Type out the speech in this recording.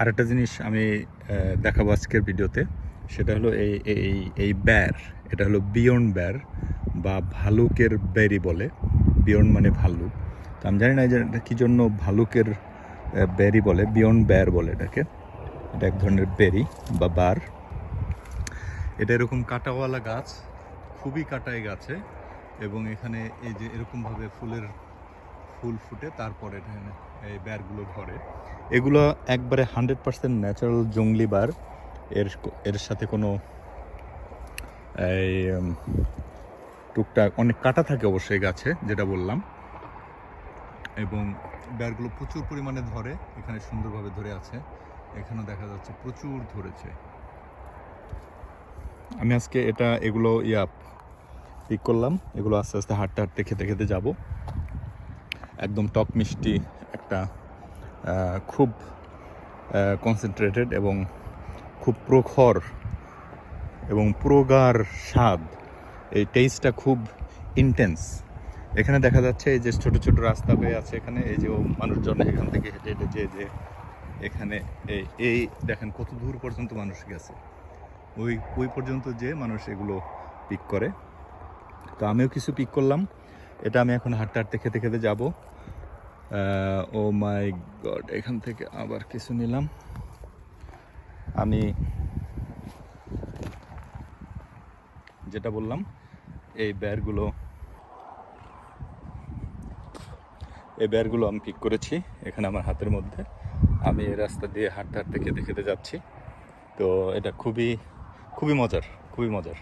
আরেকটা জিনিস আমি দেখাবো আজকের ভিডিওতে, সেটা হলো এই এই এই ব্যার এটা হলো বিয়ন্ড ব্যার বা ভালুকের বেরি বলে। বিয়ন্ড মানে ভালুক তো আমি জানি না এটা কী জন্য ভালুকের বেরি বলে বিয়ন্ড ব্যার বলে এটাকে। এটা এক ধরনের বেরি বা বার এটা এরকম কাটাওয়ালা গাছ, খুবই কাটায় গাছে, এবং এখানে এই যে এরকমভাবে ফুলের ফুল ফুটে, তারপরে এই ব্যারগুলো ধরে। এগুলো একবারে হান্ড্রেড পার্সেন্ট ন্যাচারাল জঙ্গলি বার। এর এর সাথে কোনো এই টুকটাক অনেক কাটা থাকে অবশ্যই গাছে, যেটা বললাম। এবং ব্যারগুলো প্রচুর পরিমাণে ধরে, এখানে সুন্দরভাবে ধরে আছে। এখানে দেখা যাচ্ছে প্রচুর ধরেছে। আমি আজকে এটা, এগুলো, ইয়া পিক করলাম। এগুলো আস্তে আস্তে হাঁটতে হাঁটতে খেতে খেতে যাব। একদম টক মিষ্টি একটা খুব কনসেন্ট্রেটেড এবং খুব প্রখর এবং প্রগাঢ় স্বাদ। এই টেস্টটা খুব ইন্টেন্স এখানে দেখা যাচ্ছে এই যে ছোট ছোট রাস্তা হয়ে আছে এখানে, এই যে মানুষজন এখান থেকে হেঁটে হেঁটে যে যে এখানে এই এই দেখেন কত দূর পর্যন্ত মানুষ গেছে। ওই ওই পর্যন্ত যে মানুষ এগুলো পিক করে। তো আমিও কিছু পিক করলাম। এটা আমি এখন হাঁটতে হাঁটতে খেতে খেতে যাব। ও মাই গড, এখান থেকে আবার কিছু নিলাম। আমি যেটা বললাম, এই ব্যারগুলো এই ব্যারগুলো আমি পিক করেছি এখানে আমার হাতের মধ্যে। আমি এই রাস্তা দিয়ে হাঁটতে হাঁটতে খেতে খেতে যাচ্ছি। তো এটা খুবই খুবই মজার খুবই মজার।